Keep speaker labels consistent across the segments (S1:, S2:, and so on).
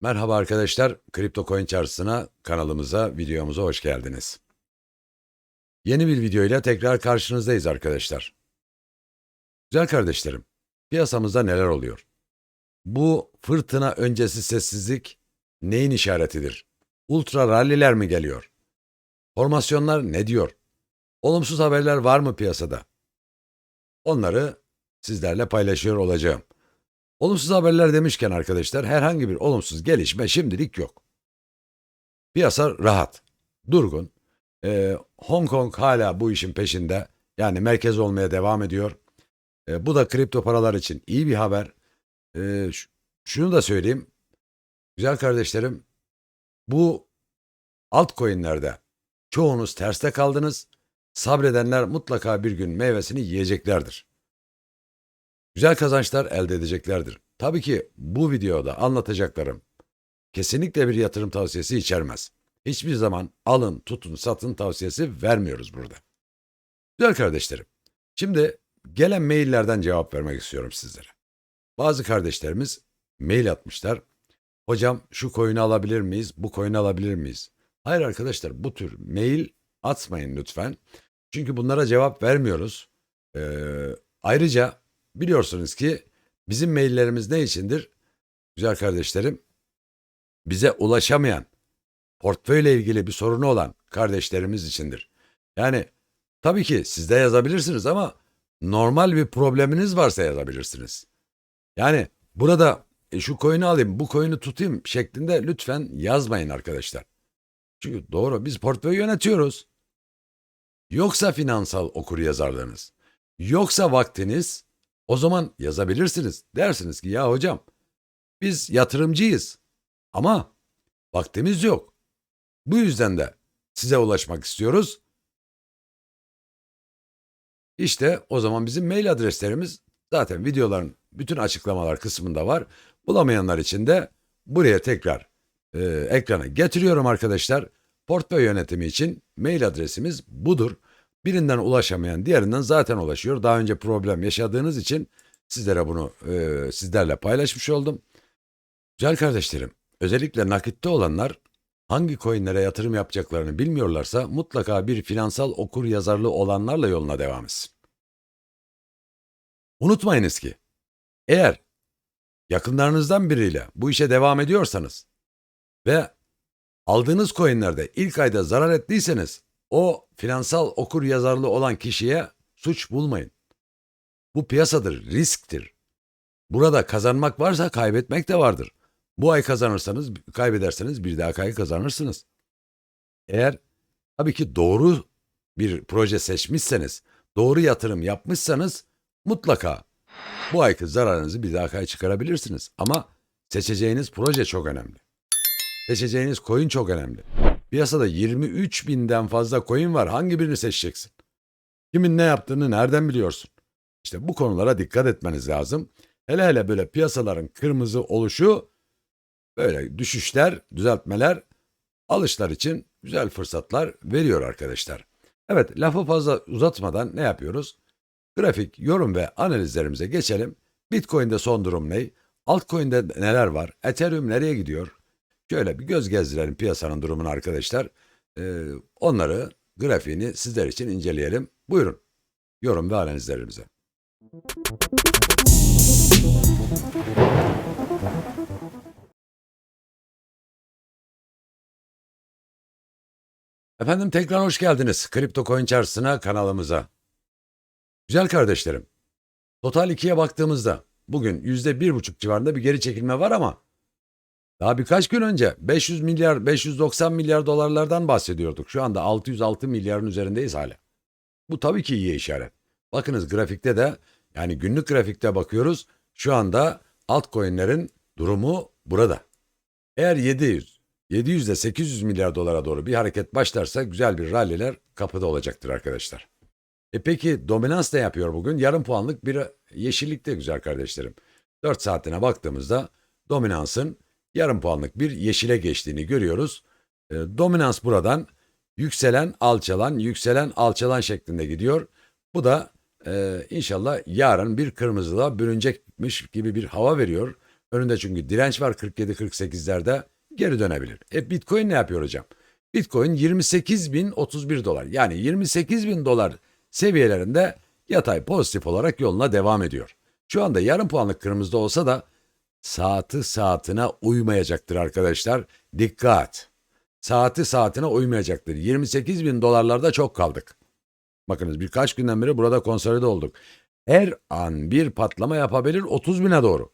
S1: Merhaba arkadaşlar, Kripto Coin Çarşısı'na, kanalımıza, videomuza hoş geldiniz. Yeni bir videoyla tekrar karşınızdayız arkadaşlar. Güzel kardeşlerim, piyasamızda neler oluyor? Bu fırtına öncesi sessizlik neyin işaretidir? Ultra ralliler mi geliyor? Formasyonlar ne diyor? Olumsuz haberler var mı piyasada? Onları sizlerle paylaşıyor olacağım. Olumsuz haberler demişken arkadaşlar herhangi bir olumsuz gelişme şimdilik yok. Piyasa rahat, durgun. Ee, Hong Kong hala bu işin peşinde. Yani merkez olmaya devam ediyor. Ee, bu da kripto paralar için iyi bir haber. Ee, şunu da söyleyeyim. Güzel kardeşlerim, bu altcoin'lerde çoğunuz terste kaldınız. Sabredenler mutlaka bir gün meyvesini yiyeceklerdir güzel kazançlar elde edeceklerdir. Tabii ki bu videoda anlatacaklarım kesinlikle bir yatırım tavsiyesi içermez. Hiçbir zaman alın, tutun, satın tavsiyesi vermiyoruz burada. Güzel kardeşlerim, şimdi gelen maillerden cevap vermek istiyorum sizlere. Bazı kardeşlerimiz mail atmışlar. Hocam şu coin'i alabilir miyiz, bu coin'i alabilir miyiz? Hayır arkadaşlar bu tür mail atmayın lütfen. Çünkü bunlara cevap vermiyoruz. Ee, ayrıca Biliyorsunuz ki bizim maillerimiz ne içindir? Güzel kardeşlerim, bize ulaşamayan, portföyle ilgili bir sorunu olan kardeşlerimiz içindir. Yani tabii ki siz de yazabilirsiniz ama normal bir probleminiz varsa yazabilirsiniz. Yani burada e, şu coin'i alayım, bu coin'i tutayım şeklinde lütfen yazmayın arkadaşlar. Çünkü doğru biz portföy yönetiyoruz. Yoksa finansal okur yazarlığınız, yoksa vaktiniz o zaman yazabilirsiniz. Dersiniz ki ya hocam biz yatırımcıyız ama vaktimiz yok. Bu yüzden de size ulaşmak istiyoruz. İşte o zaman bizim mail adreslerimiz zaten videoların bütün açıklamalar kısmında var. Bulamayanlar için de buraya tekrar e, ekrana getiriyorum arkadaşlar. Portföy yönetimi için mail adresimiz budur. Birinden ulaşamayan diğerinden zaten ulaşıyor. Daha önce problem yaşadığınız için sizlere bunu e, sizlerle paylaşmış oldum. Güzel kardeşlerim, özellikle nakitte olanlar hangi coinlere yatırım yapacaklarını bilmiyorlarsa mutlaka bir finansal okur yazarlığı olanlarla yoluna devam etsin. Unutmayınız ki eğer yakınlarınızdan biriyle bu işe devam ediyorsanız ve aldığınız coinlerde ilk ayda zarar ettiyseniz o finansal okur yazarlı olan kişiye suç bulmayın. Bu piyasadır, risktir. Burada kazanmak varsa kaybetmek de vardır. Bu ay kazanırsanız, kaybederseniz bir daha ay kazanırsınız. Eğer tabii ki doğru bir proje seçmişseniz, doğru yatırım yapmışsanız mutlaka bu ayki zararınızı bir daha çıkarabilirsiniz. Ama seçeceğiniz proje çok önemli. Seçeceğiniz coin çok önemli. Piyasada 23 binden fazla coin var. Hangi birini seçeceksin? Kimin ne yaptığını nereden biliyorsun? İşte bu konulara dikkat etmeniz lazım. Hele hele böyle piyasaların kırmızı oluşu böyle düşüşler, düzeltmeler alışlar için güzel fırsatlar veriyor arkadaşlar. Evet lafı fazla uzatmadan ne yapıyoruz? Grafik, yorum ve analizlerimize geçelim. Bitcoin'de son durum ne? Altcoin'de neler var? Ethereum nereye gidiyor? Şöyle bir göz gezdirelim piyasanın durumunu arkadaşlar. Ee, onları, grafiğini sizler için inceleyelim. Buyurun. Yorum ve analizlerimize. Efendim tekrar hoş geldiniz. Kripto Coin Çarşısı'na kanalımıza. Güzel kardeşlerim. Total 2'ye baktığımızda bugün %1,5 civarında bir geri çekilme var ama daha birkaç gün önce 500 milyar, 590 milyar dolarlardan bahsediyorduk. Şu anda 606 milyarın üzerindeyiz hala. Bu tabii ki iyi işaret. Bakınız grafikte de yani günlük grafikte bakıyoruz. Şu anda altcoin'lerin durumu burada. Eğer 700, 700 ile 800 milyar dolara doğru bir hareket başlarsa güzel bir ralliler kapıda olacaktır arkadaşlar. E peki dominans ne yapıyor bugün? Yarım puanlık bir yeşillikte güzel kardeşlerim. 4 saatine baktığımızda dominansın yarım puanlık bir yeşile geçtiğini görüyoruz. E, dominans buradan yükselen alçalan yükselen alçalan şeklinde gidiyor. Bu da e, inşallah yarın bir kırmızılığa bürünecekmiş gibi bir hava veriyor. Önünde çünkü direnç var 47-48'lerde geri dönebilir. E Bitcoin ne yapıyor hocam? Bitcoin 28.031 dolar yani 28.000 dolar seviyelerinde yatay pozitif olarak yoluna devam ediyor. Şu anda yarım puanlık kırmızıda olsa da saati saatine uymayacaktır arkadaşlar. Dikkat! Saati saatine uymayacaktır. 28 bin dolarlarda çok kaldık. Bakınız birkaç günden beri burada konsolide olduk. Her an bir patlama yapabilir 30 bine doğru.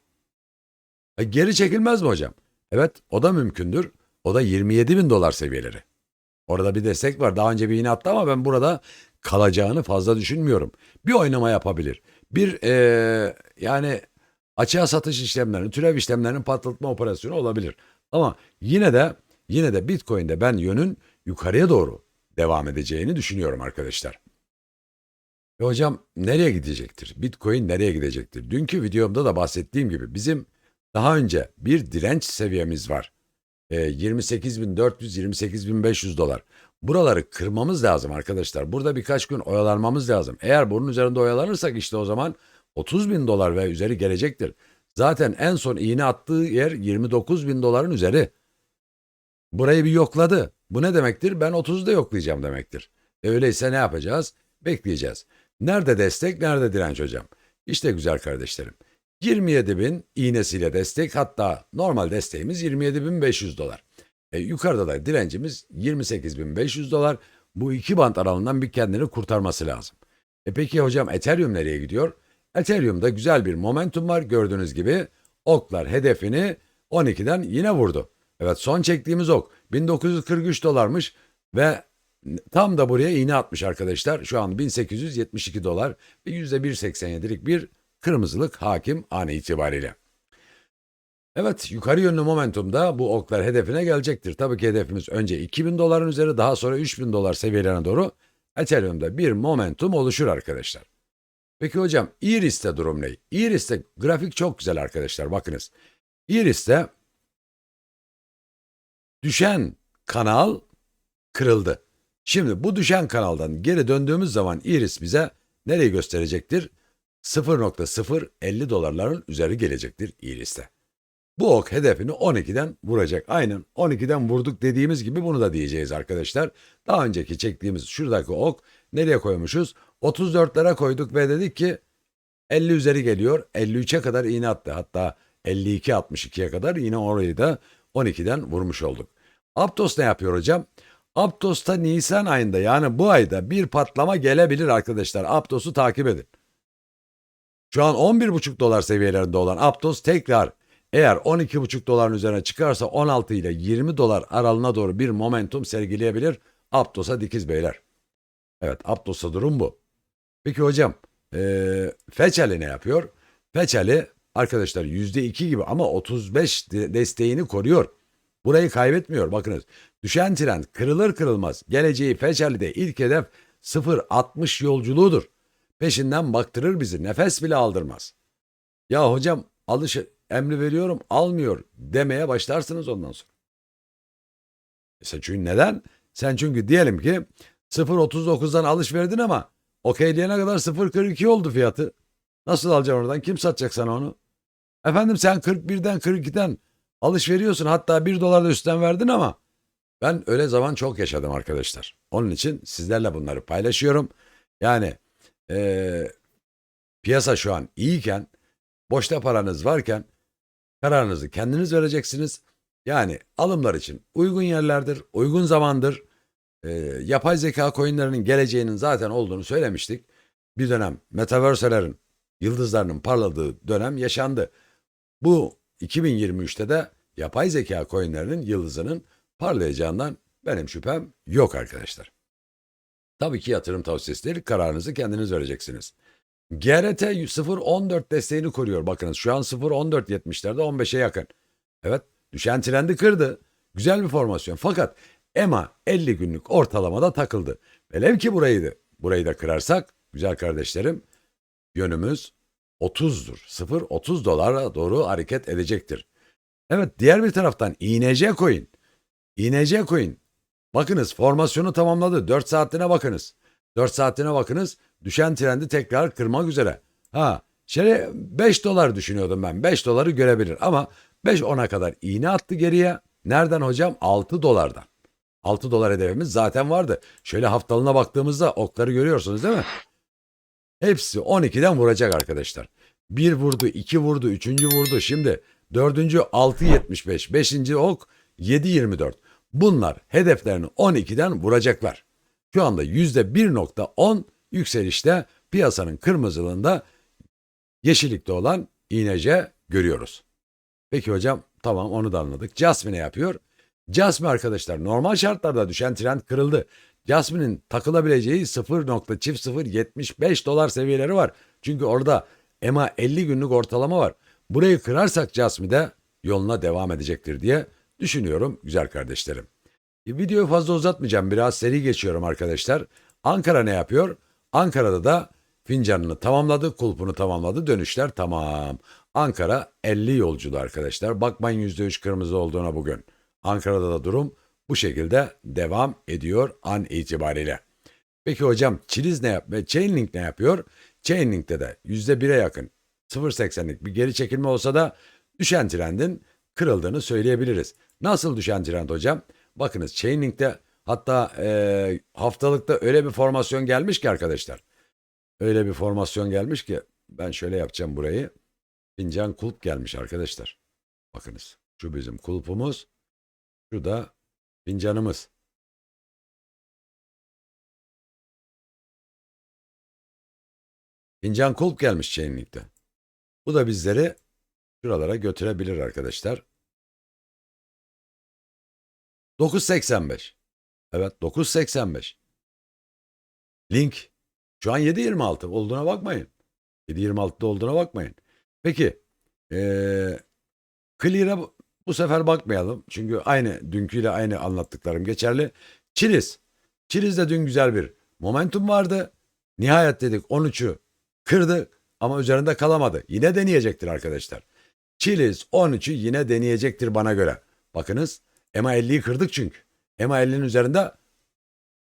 S1: E, geri çekilmez mi hocam? Evet o da mümkündür. O da 27 bin dolar seviyeleri. Orada bir destek var. Daha önce bir iğne attı ama ben burada kalacağını fazla düşünmüyorum. Bir oynama yapabilir. Bir eee, yani açığa satış işlemlerinin, türev işlemlerinin patlatma operasyonu olabilir. Ama yine de yine de Bitcoin'de ben yönün yukarıya doğru devam edeceğini düşünüyorum arkadaşlar. E hocam nereye gidecektir? Bitcoin nereye gidecektir? Dünkü videomda da bahsettiğim gibi bizim daha önce bir direnç seviyemiz var. E, 28.400-28.500 dolar. Buraları kırmamız lazım arkadaşlar. Burada birkaç gün oyalanmamız lazım. Eğer bunun üzerinde oyalanırsak işte o zaman 30 bin dolar ve üzeri gelecektir. Zaten en son iğne attığı yer 29 bin doların üzeri. Burayı bir yokladı. Bu ne demektir? Ben 30'u da yoklayacağım demektir. E öyleyse ne yapacağız? Bekleyeceğiz. Nerede destek, nerede direnç hocam? İşte güzel kardeşlerim. 27 bin iğnesiyle destek hatta normal desteğimiz 27.500 dolar. E, yukarıda da direncimiz 28.500 dolar. Bu iki bant aralığından bir kendini kurtarması lazım. E peki hocam Ethereum nereye gidiyor? Ethereum'da güzel bir momentum var gördüğünüz gibi. Oklar hedefini 12'den yine vurdu. Evet son çektiğimiz ok 1943 dolarmış ve tam da buraya iğne atmış arkadaşlar. Şu an 1872 dolar ve %1.87'lik bir kırmızılık hakim an itibariyle. Evet yukarı yönlü momentumda bu oklar hedefine gelecektir. Tabii ki hedefimiz önce 2000 doların üzeri daha sonra 3000 dolar seviyelerine doğru Ethereum'da bir momentum oluşur arkadaşlar. Peki hocam Iris'te durum ne? Iris'te grafik çok güzel arkadaşlar bakınız. Iris'te düşen kanal kırıldı. Şimdi bu düşen kanaldan geri döndüğümüz zaman Iris bize nereyi gösterecektir? 0.050 dolarların üzeri gelecektir Iris'te. Bu ok hedefini 12'den vuracak. Aynen 12'den vurduk dediğimiz gibi bunu da diyeceğiz arkadaşlar. Daha önceki çektiğimiz şuradaki ok nereye koymuşuz? 34'lere koyduk ve dedik ki 50 üzeri geliyor. 53'e kadar iğne attı. Hatta 52-62'ye kadar yine orayı da 12'den vurmuş olduk. Aptos ne yapıyor hocam? Aptos'ta Nisan ayında yani bu ayda bir patlama gelebilir arkadaşlar. Aptos'u takip edin. Şu an 11,5 dolar seviyelerinde olan Aptos tekrar eğer 12,5 doların üzerine çıkarsa 16 ile 20 dolar aralığına doğru bir momentum sergileyebilir. Aptos'a dikiz beyler. Evet Aptos'ta durum bu. Peki hocam ee, Feçeli ne yapıyor? Feçeli arkadaşlar %2 gibi ama 35 de- desteğini koruyor. Burayı kaybetmiyor bakınız. Düşen trend kırılır kırılmaz geleceği Feçeli'de ilk hedef 0.60 yolculuğudur. Peşinden baktırır bizi nefes bile aldırmaz. Ya hocam alış emri veriyorum almıyor demeye başlarsınız ondan sonra. E Sen çünkü neden? Sen çünkü diyelim ki 0.39'dan alış verdin ama okeyleyene kadar 0.42 oldu fiyatı. Nasıl alacaksın oradan? Kim satacak sana onu? Efendim sen 41'den 42'den alış veriyorsun hatta 1 dolar da üstten verdin ama ben öyle zaman çok yaşadım arkadaşlar. Onun için sizlerle bunları paylaşıyorum. Yani eee, piyasa şu an iyiyken, boşta paranız varken kararınızı kendiniz vereceksiniz. Yani alımlar için uygun yerlerdir, uygun zamandır. Eee, yapay zeka coinlerinin geleceğinin zaten olduğunu söylemiştik. Bir dönem metaverse'lerin yıldızlarının parladığı dönem yaşandı. Bu 2023'te de yapay zeka coinlerinin yıldızının parlayacağından benim şüphem yok arkadaşlar. Tabii ki yatırım tavsiyesi değil, kararınızı kendiniz vereceksiniz. GRT 0.14 desteğini koruyor. Bakınız şu an 0.14.70'lerde 15'e yakın. Evet düşen trendi kırdı. Güzel bir formasyon. Fakat EMA 50 günlük ortalamada takıldı. Velev ki burayı da, burayı da kırarsak güzel kardeşlerim yönümüz 30'dur. 0.30 dolara doğru hareket edecektir. Evet diğer bir taraftan INC coin. INC coin. Bakınız formasyonu tamamladı. 4 saatliğine bakınız. 4 saatliğine bakınız. Düşen trendi tekrar kırmak üzere. Ha Şöyle 5 dolar düşünüyordum ben. 5 doları görebilir ama 5 10'a kadar iğne attı geriye. Nereden hocam? 6 dolardan. 6 dolar hedefimiz zaten vardı. Şöyle haftalığına baktığımızda okları görüyorsunuz değil mi? Hepsi 12'den vuracak arkadaşlar. 1 vurdu, 2 vurdu, 3. vurdu. Şimdi 4. 6.75, 5. ok 7.24. Bunlar hedeflerini 12'den vuracaklar. Şu anda %1.10 yükselişte piyasanın kırmızılığında yeşillikte olan iğnece görüyoruz. Peki hocam tamam onu da anladık. Jasmine ne yapıyor? Jasmine arkadaşlar normal şartlarda düşen trend kırıldı. Jasmine'in takılabileceği 0.0075 dolar seviyeleri var. Çünkü orada EMA 50 günlük ortalama var. Burayı kırarsak Jasmine'de yoluna devam edecektir diye düşünüyorum güzel kardeşlerim. E, Videoyu fazla uzatmayacağım. Biraz seri geçiyorum arkadaşlar. Ankara ne yapıyor? Ankara'da da fincanını tamamladı, kulpunu tamamladı. Dönüşler tamam. Ankara 50 yolculuğu arkadaşlar. Bakmayın %3 kırmızı olduğuna bugün. Ankara'da da durum bu şekilde devam ediyor an itibariyle. Peki hocam Çiliz ne yapıyor? Chainlink ne yapıyor? Chainlink'te de %1'e yakın 0.80'lik bir geri çekilme olsa da düşen trendin kırıldığını söyleyebiliriz. Nasıl düşen trend hocam? Bakınız Chainlink'te hatta e, haftalıkta öyle bir formasyon gelmiş ki arkadaşlar. Öyle bir formasyon gelmiş ki ben şöyle yapacağım burayı. Fincan kulp gelmiş arkadaşlar. Bakınız şu bizim kulpumuz. Şu da fincanımız. Fincan kulp gelmiş Chainlink'te. Bu da bizleri şuralara götürebilir arkadaşlar. 9.85. Evet 9.85. Link şu an 7.26 olduğuna bakmayın. 7.26'da olduğuna bakmayın. Peki ee, Clear'a bu- sefer bakmayalım. Çünkü aynı dünküyle aynı anlattıklarım geçerli. Çiliz. Çiliz'de dün güzel bir momentum vardı. Nihayet dedik 13'ü kırdı ama üzerinde kalamadı. Yine deneyecektir arkadaşlar. Çiliz 13'ü yine deneyecektir bana göre. Bakınız EMA 50'yi kırdık çünkü. EMA 50'nin üzerinde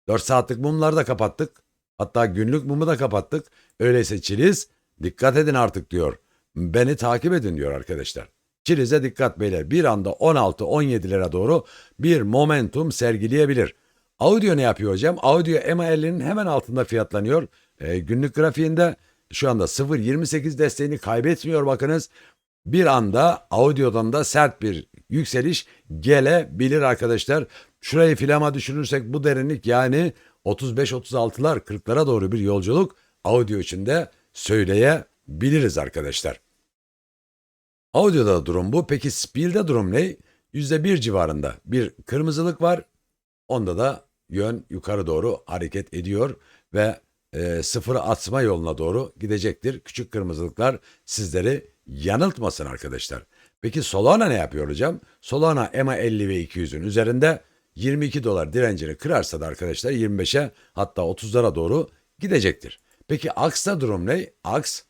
S1: 4 saatlik mumları da kapattık. Hatta günlük mumu da kapattık. Öyleyse Çiliz dikkat edin artık diyor. Beni takip edin diyor arkadaşlar. Çiliz'e dikkat beyler. Bir anda 16-17'lere doğru bir momentum sergileyebilir. Audio ne yapıyor hocam? Audio EMA 50'nin hemen altında fiyatlanıyor. Ee, günlük grafiğinde şu anda 0.28 desteğini kaybetmiyor bakınız. Bir anda audiodan da sert bir yükseliş gelebilir arkadaşlar. Şurayı filama düşürürsek bu derinlik yani 35-36'lar 40'lara doğru bir yolculuk audio içinde söyleyebiliriz arkadaşlar. Audio'da durum bu. Peki Spiel'de durum ne? %1 civarında bir kırmızılık var. Onda da yön yukarı doğru hareket ediyor ve e, sıfırı atma yoluna doğru gidecektir. Küçük kırmızılıklar sizleri yanıltmasın arkadaşlar. Peki Solana ne yapıyor hocam? Solana EMA 50 ve 200'ün üzerinde 22 dolar direncini kırarsa da arkadaşlar 25'e hatta 30'lara doğru gidecektir. Peki AX'ta durum ne? AX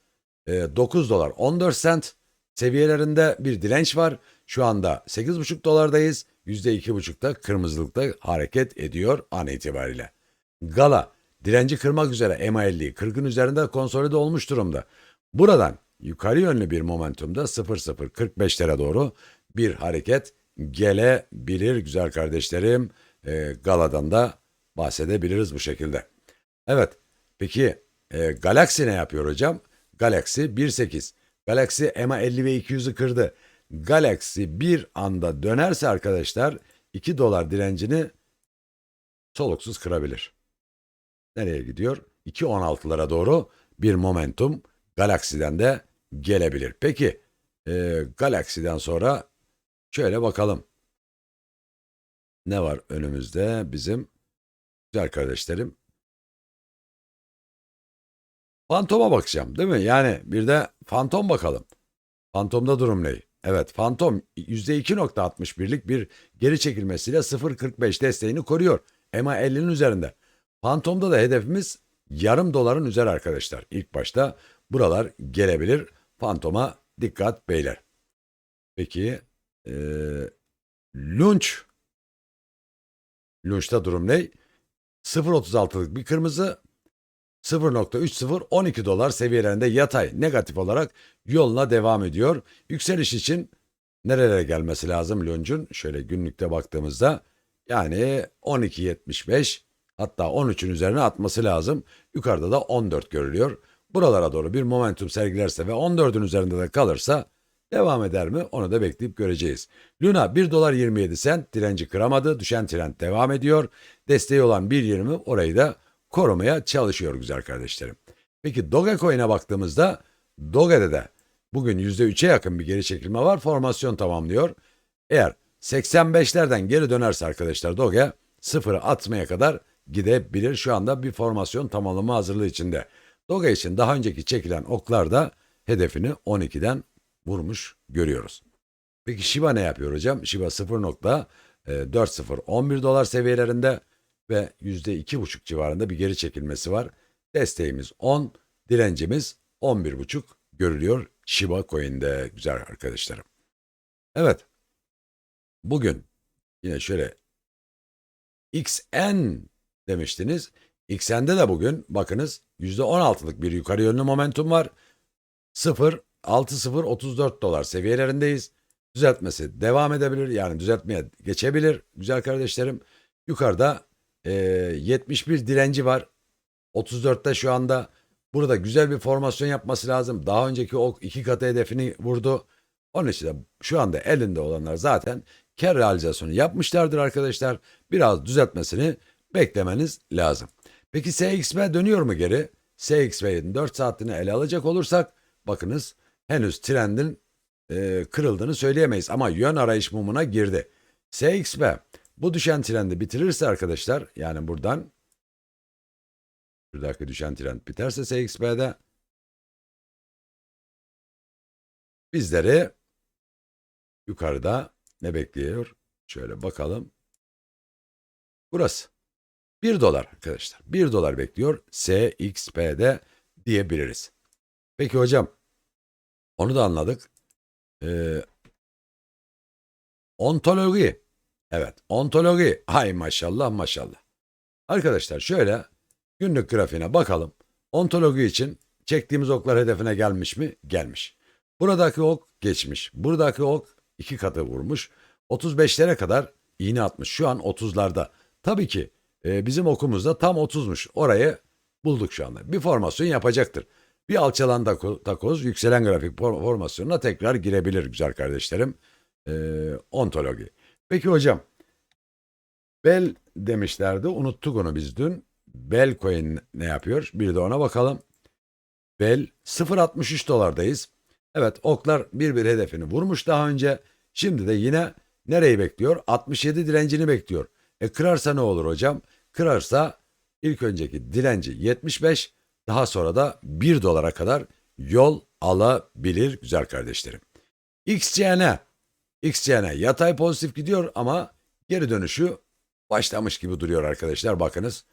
S1: e, 9 dolar 14 sent seviyelerinde bir direnç var. Şu anda 8,5 dolardayız. %2,5'da kırmızılıkta hareket ediyor an itibariyle. Gala direnci kırmak üzere EMA50 40'ın üzerinde konsolide olmuş durumda. Buradan yukarı yönlü bir momentumda 0.045'lere doğru bir hareket gelebilir güzel kardeşlerim. E, Gala'dan da bahsedebiliriz bu şekilde. Evet peki e, Galaxy ne yapıyor hocam? Galaxy 1.8. Galaxy EMA 50 ve 200'ü kırdı. Galaxy bir anda dönerse arkadaşlar 2 dolar direncini soluksuz kırabilir. Nereye gidiyor? 2.16'lara doğru bir momentum Galaxy'den de gelebilir. Peki e, Galaxy'den sonra şöyle bakalım. Ne var önümüzde bizim güzel kardeşlerim? Fantoma bakacağım değil mi? Yani bir de Fantom bakalım. Fantom'da durum ne? Evet Fantom %2.61'lik bir geri çekilmesiyle 0.45 desteğini koruyor. EMA 50'nin üzerinde. Fantom'da da hedefimiz yarım doların üzeri arkadaşlar. İlk başta buralar gelebilir. Fantom'a dikkat beyler. Peki ee, Lunch. Lunch'ta durum ne? 0.36'lık bir kırmızı 0.3012 dolar seviyelerinde yatay negatif olarak yoluna devam ediyor. Yükseliş için nerelere gelmesi lazım Lunc'un? Şöyle günlükte baktığımızda yani 12.75 hatta 13'ün üzerine atması lazım. Yukarıda da 14 görülüyor. Buralara doğru bir momentum sergilerse ve 14'ün üzerinde de kalırsa devam eder mi? Onu da bekleyip göreceğiz. Luna 1 dolar 27 sent direnci kıramadı. Düşen trend devam ediyor. Desteği olan 1.20 orayı da korumaya çalışıyor güzel kardeşlerim. Peki Dogecoin'e baktığımızda Doge'de de bugün %3'e yakın bir geri çekilme var. Formasyon tamamlıyor. Eğer 85'lerden geri dönerse arkadaşlar Doge sıfırı atmaya kadar gidebilir. Şu anda bir formasyon tamamlama hazırlığı içinde. Doge için daha önceki çekilen oklar da hedefini 12'den vurmuş görüyoruz. Peki Shiba ne yapıyor hocam? Shiba 0.4011 dolar seviyelerinde ve %2,5 civarında bir geri çekilmesi var. Desteğimiz 10, direncimiz 11,5 görülüyor Shiba Coin'de güzel arkadaşlarım. Evet. Bugün yine şöyle XN demiştiniz. XN'de de bugün bakınız %16'lık bir yukarı yönlü momentum var. 0 6034 dolar seviyelerindeyiz. Düzeltmesi devam edebilir. Yani düzeltmeye geçebilir güzel kardeşlerim. Yukarıda e, 71 direnci var. 34'te şu anda burada güzel bir formasyon yapması lazım. Daha önceki o iki katı hedefini vurdu. Onun için de şu anda elinde olanlar zaten kar realizasyonu yapmışlardır arkadaşlar. Biraz düzeltmesini beklemeniz lazım. Peki SXB dönüyor mu geri? SXB'nin 4 saatini ele alacak olursak bakınız henüz trendin e, kırıldığını söyleyemeyiz ama yön arayış mumuna girdi. SXB bu düşen trendi bitirirse arkadaşlar yani buradan şuradaki düşen trend biterse SXB'de bizleri yukarıda ne bekliyor? Şöyle bakalım. Burası. 1 dolar arkadaşlar. 1 dolar bekliyor SXP'de diyebiliriz. Peki hocam onu da anladık. Ee, ontoloji. Evet ontoloji. Hay maşallah maşallah. Arkadaşlar şöyle günlük grafiğine bakalım. Ontoloji için çektiğimiz oklar hedefine gelmiş mi? Gelmiş. Buradaki ok geçmiş. Buradaki ok iki katı vurmuş. 35'lere kadar iğne atmış. Şu an 30'larda. Tabii ki e, bizim okumuzda tam 30'muş. Orayı bulduk şu anda. Bir formasyon yapacaktır. Bir alçalan tako- takoz yükselen grafik for- formasyonuna tekrar girebilir güzel kardeşlerim. E, ontoloji. Peki hocam. Bel demişlerdi. Unuttuk onu biz dün. Bel coin ne yapıyor? Bir de ona bakalım. Bel 0.63 dolardayız. Evet oklar bir bir hedefini vurmuş daha önce. Şimdi de yine nereyi bekliyor? 67 direncini bekliyor. E kırarsa ne olur hocam? Kırarsa ilk önceki direnci 75 daha sonra da 1 dolara kadar yol alabilir güzel kardeşlerim. XCN XCN yatay pozitif gidiyor ama geri dönüşü başlamış gibi duruyor arkadaşlar. Bakınız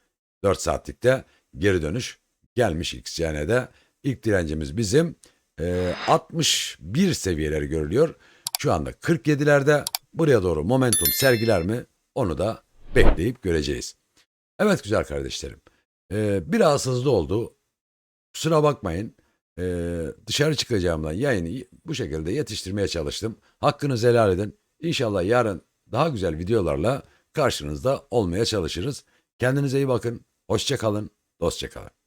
S1: 4 saatlikte geri dönüş gelmiş XCN'de. İlk direncimiz bizim e, 61 seviyeleri görülüyor. Şu anda 47'lerde buraya doğru momentum sergiler mi onu da bekleyip göreceğiz. Evet güzel kardeşlerim. E, biraz hızlı oldu. Kusura bakmayın. E, dışarı çıkacağımdan yayını bu şekilde yetiştirmeye çalıştım. Hakkınızı helal edin. İnşallah yarın daha güzel videolarla karşınızda olmaya çalışırız. Kendinize iyi bakın. Hoşça kalın. Dostça kalın.